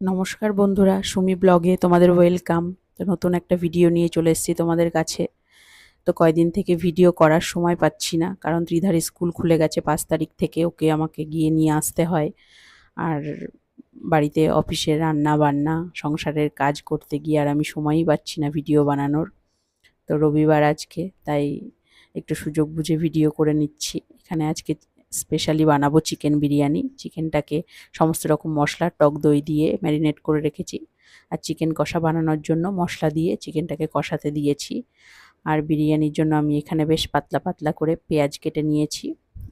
নমস্কার বন্ধুরা, সুমি ব্লগে তোমাদের ওয়েলকাম। তো নতুন একটা ভিডিও নিয়ে চলে এসেছি তোমাদের কাছে। তো কয়দিন থেকে ভিডিও করার সময় পাচ্ছি না, কারণ ত্রিধার স্কুল খুলে গেছে পাঁচ তারিখ থেকে, ওকে আমাকে গিয়ে নিয়ে আসতে হয়। আর বাড়িতে অফিসের রান্না বান্না, সংসারের কাজ করতে গিয়ে আর আমি সময়ই পাচ্ছি না ভিডিও বানানোর। তো রবিবার আজকে, তাই একটু সুযোগ বুঝে ভিডিও করে নিচ্ছি। এখানে আজকে স্পেশালি বানাবো চিকেন বিরিয়ানি। চিকেনটাকে সমস্ত রকম মশলা, টক দই দিয়ে ম্যারিনেট করে রেখেছি। আর চিকেন কষা বানানোর জন্য মশলা দিয়ে চিকেনটাকে কষাতে দিয়েছি। আর বিরিয়ানির জন্য আমি এখানে বেশ পাতলা পাতলা করে পেঁয়াজ কেটে নিয়েছি।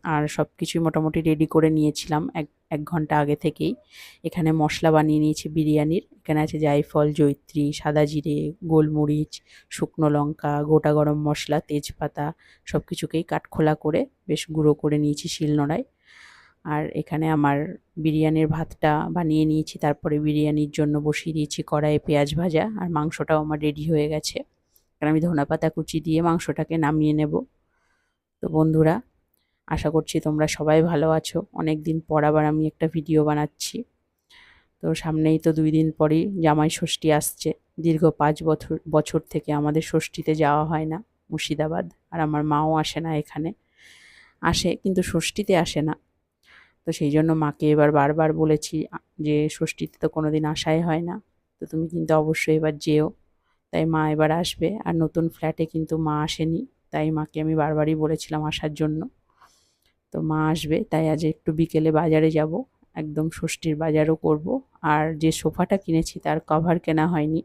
আর সব কিছুই মোটামুটি রেডি করে নিয়েছিলাম এক এক ঘণ্টা আগে থেকেই। এখানে মশলা বানিয়ে নিয়েছি বিরিয়ানির। এখানে আছে জায়ফল, জৈত্রী, সাদা জিরে, গোলমরিচ, শুকনো লঙ্কা, গোটা গরম মশলা, তেজপাতা সব কিছুকেই কাঠখোলা করে বেশ গুঁড়ো করে নিয়েছি শিলনোড়ায়। আর এখানে আমার বিরিয়ানির ভাতটা বানিয়ে নিয়েছি, তারপরে বিরিয়ানির জন্য বসিয়ে দিয়েছি কড়াইয়ে পেঁয়াজ ভাজা আর মাংসটাও আমার রেডি হয়ে গেছে। কারণ আমি ধনা পাতা কুচি দিয়ে মাংসটাকে নামিয়ে নেব। তো বন্ধুরা আশা করছি তোমরা সবাই ভালো আছো। অনেক দিন পর আবার আমি একটা ভিডিও বানাচ্ছি। তো সামনেই তো দুই দিন পরেই জামাই ষষ্ঠী আসছে। দীর্ঘ পাঁচ বছর বছর থেকে আমাদের ষষ্ঠীতে যাওয়া হয় না, মুর্শিদাবাদ। আর আমার মাও আসে না এখানে। আসে, কিন্তু ষষ্ঠীতে আসে না। তো সেই জন্য মাকে এবার বারবার বলেছি যে ষষ্ঠীতে তো কোনো দিন আসাই হয় না। তো তুমি কিন্তু অবশ্যই এবার যেও। তাই মা এবার আসবে। আর নতুন ফ্ল্যাটে কিন্তু মা আসেনি। তাই মাকে আমি বারবারই বলেছিলাম আসার জন্য। তো মা আসবে, তাই আজ একটু বিকেলে বাজারে যাব। একদম ষষ্ঠীর বাজারও করব। আর যে সোফাটা কিনেছি তার কভার কেনা হয়নি।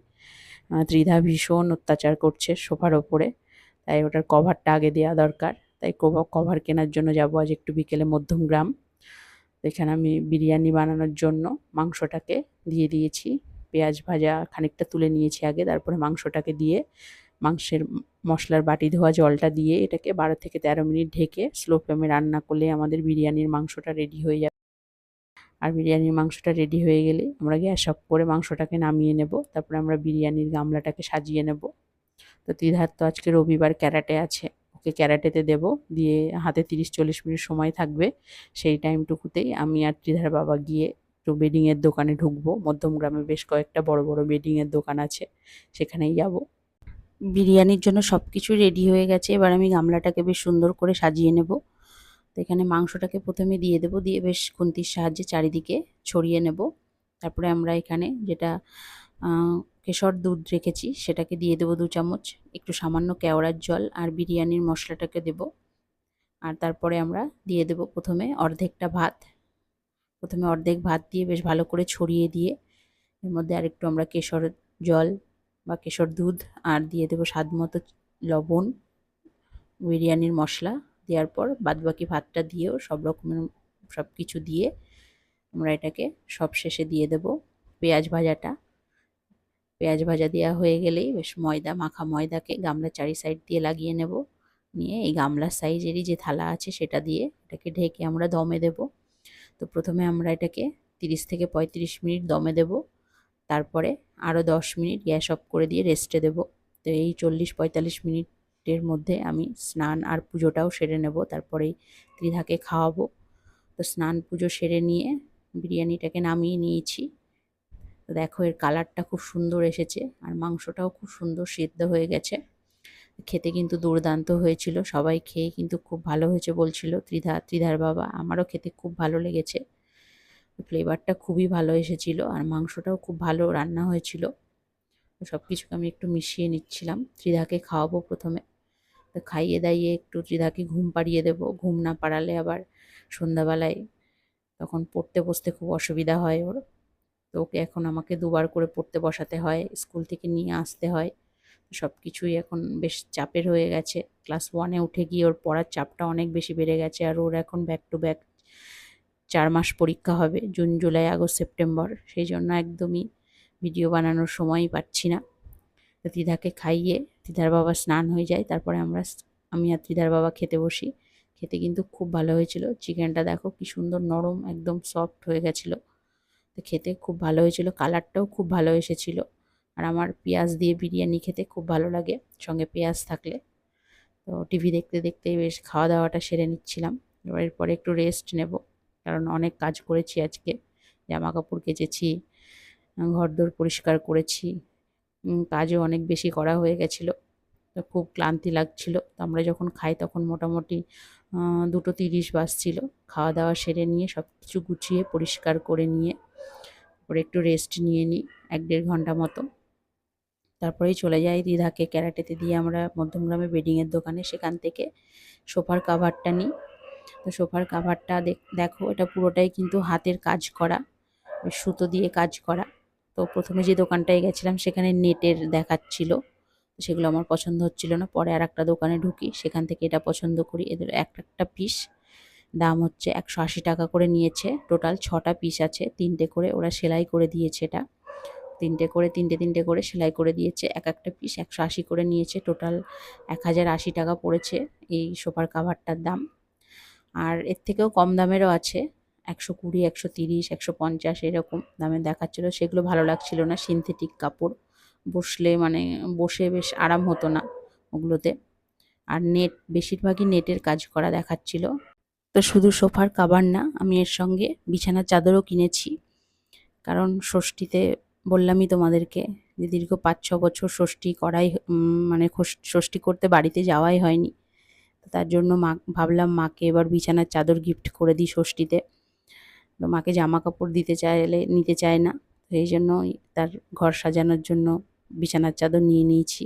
ত্রিধা ভীষণ অত্যাচার করছে সোফার ওপরে, তাই ওটার কভারটা আগে দেওয়া দরকার। তাই কভার কেনার জন্য যাব আজ একটু বিকেলে মধ্যমগ্রাম এখানে আমি বিরিয়ানি বানানোর জন্য মাংসটাকে দিয়ে দিয়েছি। পেঁয়াজ ভাজা খানিকটা তুলে নিয়েছি আগে, তারপরে মাংসটাকে দিয়ে মাংসের মশলার বাটি ধোয়া জলটা দিয়ে এটাকে বারো থেকে তেরো মিনিট ঢেকে স্লো ফ্লেমে রান্না করলে আমাদের বিরিয়ানির মাংসটা রেডি হয়ে যাবে। আর বিরিয়ানির মাংসটা রেডি হয়ে গেলে আমরা গ্যাস অফ করে মাংসটাকে নামিয়ে নেব, তারপরে আমরা বিরিয়ানির গামলাটাকে সাজিয়ে নেব। তো ত্রিধার তো আজকে রবিবার ক্যারাটে আছে, ওকে ক্যারাটেতে দেব, দিয়ে হাতে তিরিশ চল্লিশ মিনিট সময় থাকবে। সেই টাইমটুকুতেই আমি আর ত্রিধার বাবা গিয়ে একটু বেডিংয়ের দোকানে ঢুকবো। মধ্যমগ্রামে বেশ কয়েকটা বড় বড় বেডিংয়ের দোকান আছে, সেখানেই যাব। বিরিয়ানির জন্য সব কিছু রেডি হয়ে গেছে। এবার আমি গামলাটাকে বেশ সুন্দর করে সাজিয়ে নেব। তো এখানে মাংসটাকে প্রথমে দিয়ে দেব, দিয়ে বেশ খুন্তির সাহায্যে চারিদিকে ছড়িয়ে নেব। তারপরে আমরা এখানে যেটা কেশর দুধ রেখেছি, সেটাকে দিয়ে দেবো দু চামচ। একটু সামান্য কেওড়ার জল আর বিরিয়ানির মশলাটাকে দেব। আর তারপরে আমরা দিয়ে দেব প্রথমে অর্ধেকটা ভাত। প্রথমে অর্ধেক ভাত দিয়ে বেশ ভালো করে ছড়িয়ে দিয়ে, এর মধ্যে আরেকটু আমরা কেশর জল বা কেশর দুধ, আর দিয়ে দেবো স্বাদ মতো লবণ, বিরিয়ানির মশলা দেওয়ার পর বাদবাকি ভাতটা দিয়েও সব রকমের সব কিছু দিয়ে আমরা এটাকে সব শেষে দিয়ে দেব পেঁয়াজ ভাজাটা। পেঁয়াজ ভাজা দেওয়া হয়ে গেলেই বেশ ময়দা, মাখা ময়দাকে গামলার চারি সাইড দিয়ে লাগিয়ে নেব। নিয়ে এই গামলার সাইজেরই যে থালা আছে সেটা দিয়ে এটাকে ঢেকে আমরা দমে দেব। তো প্রথমে আমরা এটাকে তিরিশ থেকে পঁয়ত্রিশ মিনিট দমে দেব। তারপরে আরও দশ মিনিট গ্যাস অফ করে দিয়ে রেস্টে দেব। তো এই চল্লিশ পঁয়তাল্লিশ মিনিটের মধ্যে আমি স্নান আর পুজোটাও সেরে নেব। তারপরেই ত্রিধাকে খাওয়াবো। তো স্নান পুজো সেরে নিয়ে বিরিয়ানিটাকে নামিয়ে নিয়েছি। তো দেখো এর কালারটা খুব সুন্দর এসেছে আর মাংসটাও খুব সুন্দর সিদ্ধ হয়ে গেছে। খেতে কিন্তু দুর্দান্ত হয়েছিল। সবাই খেয়ে কিন্তু খুব ভালো হয়েছে বলছিল ত্রিধা, ত্রিধার বাবা। আমারও খেতে খুব ভালো লেগেছে। ফ্লেভারটা খুবই ভালো এসেছিল আর মাংসটাও খুব ভালো রান্না হয়েছিল। সব কিছুকে আমি একটু মিশিয়ে নিচ্ছিলাম। ত্রিধাকে খাওয়াবো প্রথমে। তো খাইয়ে দাইয়ে একটু ত্রিধাকে ঘুম পাড়িয়ে দেব। ঘুম না পাড়ালে আবার সন্ধ্যাবেলায় তখন পড়তে বসতে খুব অসুবিধা হয় ওর। তো ওকে এখন আমাকে দুবার করে পড়তে বসাতে হয়, স্কুল থেকে নিয়ে আসতে হয়। সব কিছুই এখন বেশ চাপের হয়ে গেছে। ক্লাস ওয়ানে উঠে গিয়ে ওর পড়ার চাপটা অনেক বেশি বেড়ে গেছে আর ওর এখন ব্যাক টু ব্যাক চার মাস পরীক্ষা হবে, জুন, জুলাই, আগস্ট, সেপ্টেম্বর। সেই জন্য একদমই ভিডিও বানানোর সময়ই পাচ্ছি না। তো দিদাকে খাইয়ে দিদার বাবা স্নান হয়ে যায়, তারপরে আমরা আমি আর দিদার বাবা খেতে বসি। খেতে কিন্তু খুব ভালো হয়েছিল। চিকেনটা দেখো কি সুন্দর নরম, একদম সফট হয়ে গেছিল। তো খেতে খুব ভালো হয়েছিল, কালারটাও খুব ভালো এসেছিল। আর আমার পেঁয়াজ দিয়ে বিরিয়ানি খেতে খুব ভালো লাগে, সঙ্গে পেঁয়াজ থাকলে। তো টিভি দেখতে দেখতে বেশ খাওয়া দাওয়াটা সেরে নিচ্ছিলাম। এবার এরপরে একটু রেস্ট নেব। কারণ অনেক কাজ করেছি আজকে। জামা কাপড় কেচেছি ঘরদোর পরিষ্কার করেছি কাজও অনেক বেশি করা হয়ে গেছিল। তো খুব ক্লান্তি লাগছিল। তো আমরা যখন খাই তখন মোটামুটি দুটো তিরিশ বাজছিল খাওয়া দাওয়া সেরে নিয়ে সব কিছু গুছিয়ে পরিষ্কার করে নিয়ে, তারপরে একটু রেস্ট নিয়ে নিই এক দেড় ঘণ্টা মতো। তারপরেই চলে যাই দিদাকে ক্যারাটেতে দিয়ে আমরা মধ্যমগ্রামে বেডিংয়ের দোকানে। সেখান থেকে সোফার কাভারটা নিই। তো সোফার কাভারটা দেখো এটা পুরোটাই কিন্তু হাতের কাজ করা সুতো দিয়ে কাজ করা। তো প্রথমে যে দোকানটায় গেছিলাম, সেখানে নেটের দেখাচ্ছিল। সেগুলো আমার পছন্দ হচ্ছিল না, পরে আর একটা দোকানে ঢুকি, সেখান থেকে এটা পছন্দ করি। এদের এক একটা পিস দাম হচ্ছে একশো আশি টাকা করে নিয়েছে। টোটাল ছটা পিস আছে, তিনটে করে ওরা সেলাই করে দিয়েছে এটা। তিনটে করে, তিনটে তিনটে করে সেলাই করে দিয়েছে, এক একটা পিস একশো আশি করে নিয়েছে। টোটাল এক হাজার আশি টাকা পড়েছে এই সোফার কাভারটার দাম। আর এর থেকেও কম দামেরও আছে। একশো কুড়ি, একশো তিরিশ, একশো পঞ্চাশ এরকম দামে দেখাচ্ছিলো। সেগুলো ভালো লাগছিল না সিনথেটিক কাপড়। বসলে মানে বসে বেশ আরাম হতো না ওগুলোতে। আর নেট বেশিরভাগই নেটের কাজ করা দেখাচ্ছিল। তো শুধু সোফার কাভার না, আমি এর সঙ্গে বিছানার চাদরও কিনেছি। কারণ ষষ্ঠীতে বললামই তোমাদেরকে যে দীর্ঘ পাঁচ ছ বছর ষষ্ঠী করাই মানে ষষ্ঠী করতে বাড়িতে যাওয়াই হয়নি। তার জন্য মা, ভাবলাম মাকে এবার বিছানার চাদর গিফট করে দিই ষষ্ঠীতে। তো মাকে জামা কাপড় দিতে চাইলে, নিতে চায় না। এই জন্য তার ঘর সাজানোর জন্য বিছানার চাদর নিয়ে নিয়েছি।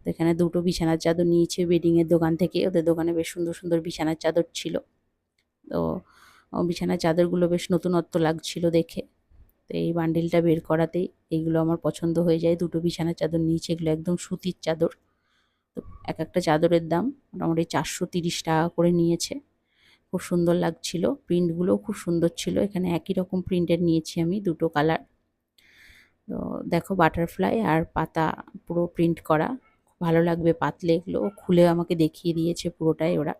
তো এখানে দুটো বিছানার চাদর নিয়েছি বেডিংয়ের দোকান থেকে। ওদের দোকানে বেশ সুন্দর সুন্দর বিছানার চাদর ছিল। তো বিছানার চাদরগুলো বেশ নতুনত্ব লাগছিল দেখে। তো এই বান্ডিলটা বের করাতেই এইগুলো আমার পছন্দ হয়ে যায়। দুটো বিছানার চাদর নিয়েছি, এগুলো একদম সুতির চাদর। তো এক একটা চাদরের দাম মোটামুটি চারশো তিরিশ টাকা করে নিয়েছে। খুব সুন্দর লাগছিল। প্রিন্টগুলোও খুব সুন্দর ছিল। এখানে একই রকম প্রিন্টের নিয়েছি আমি দুটো কালার। তো দেখো বাটারফ্লাই আর পাতা পুরো প্রিন্ট করা। ভালো লাগবে পাতলে এগুলো। খুলে আমাকে দেখিয়ে দিয়েছে পুরোটাই ওরা।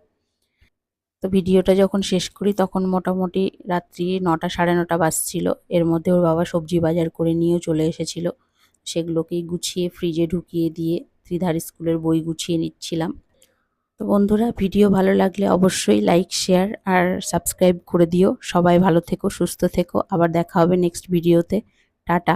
তো ভিডিওটা যখন শেষ করি তখন মোটামুটি রাত্রি নটা সাড়ে নটা বাজছিল। এর মধ্যে ওর বাবা সবজি বাজার করে নিয়েও চলে এসেছিল। সেগুলোকেই গুছিয়ে ফ্রিজে ঢুকিয়ে দিয়ে ত্রিধার স্কুলের বই গুছিয়ে নিচ্ছিলাম। তো বন্ধুরা, ভিডিও ভালো লাগলে অবশ্যই লাইক শেয়ার আর সাবস্ক্রাইব করে দিও। সবাই ভালো থেকো, সুস্থ থেকো। আবার দেখা হবে নেক্সট ভিডিওতে টাটা।